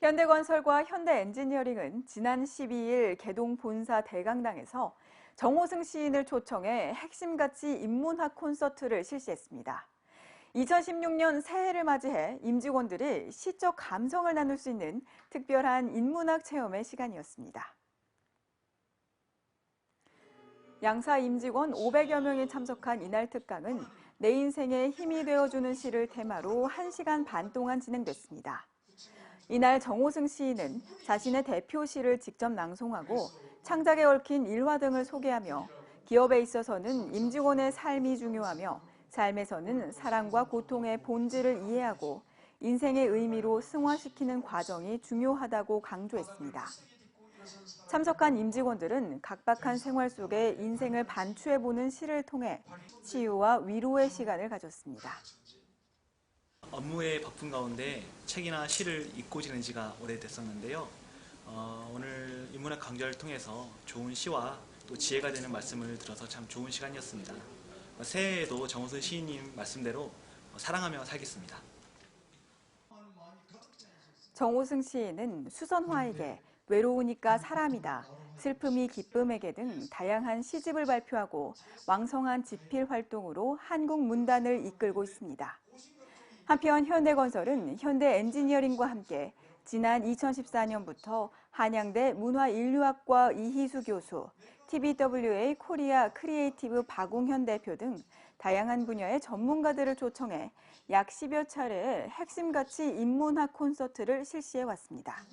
현대건설과 현대엔지니어링은 지난 12일 개동 본사 대강당에서 정호승 시인을 초청해 핵심 가치 인문학 콘서트를 실시했습니다. 2016년 새해를 맞이해 임직원들이 시적 감성을 나눌 수 있는 특별한 인문학 체험의 시간이었습니다. 양사 임직원 500여 명이 참석한 이날 특강은 내 인생에 힘이 되어주는 시를 테마로 1시간 반 동안 진행됐습니다. 이날 정호승 시인은 자신의 대표 시를 직접 낭송하고 창작에 얽힌 일화 등을 소개하며 기업에 있어서는 임직원의 삶이 중요하며 삶에서는 사랑과 고통의 본질을 이해하고 인생의 의미로 승화시키는 과정이 중요하다고 강조했습니다. 참석한 임직원들은 각박한 생활 속에 인생을 반추해보는 시를 통해 치유와 위로의 시간을 가졌습니다. 업무의 바쁜 가운데 책이나 시를 읽고 지낸 지가 오래됐었는데요. 어, 오늘 인문학 강좌를 통해서 좋은 시와 또 지혜가 되는 말씀을 들어서 참 좋은 시간이었습니다. 어, 새해에도 정호순 시인님 말씀대로 사랑하며 살겠습니다. 정호승 시인은 수선화에게 외로우니까 사람이다, 슬픔이 기쁨에게 등 다양한 시집을 발표하고 왕성한 집필 활동으로 한국 문단을 이끌고 있습니다. 한편 현대건설은 현대엔지니어링과 함께 지난 2014년부터 한양대 문화인류학과 이희수 교수, TBWA 코리아 크리에이티브 박웅현 대표 등 다양한 분야의 전문가들을 초청해 약 10여 차례의 핵심 가치 인문학 콘서트를 실시해 왔습니다.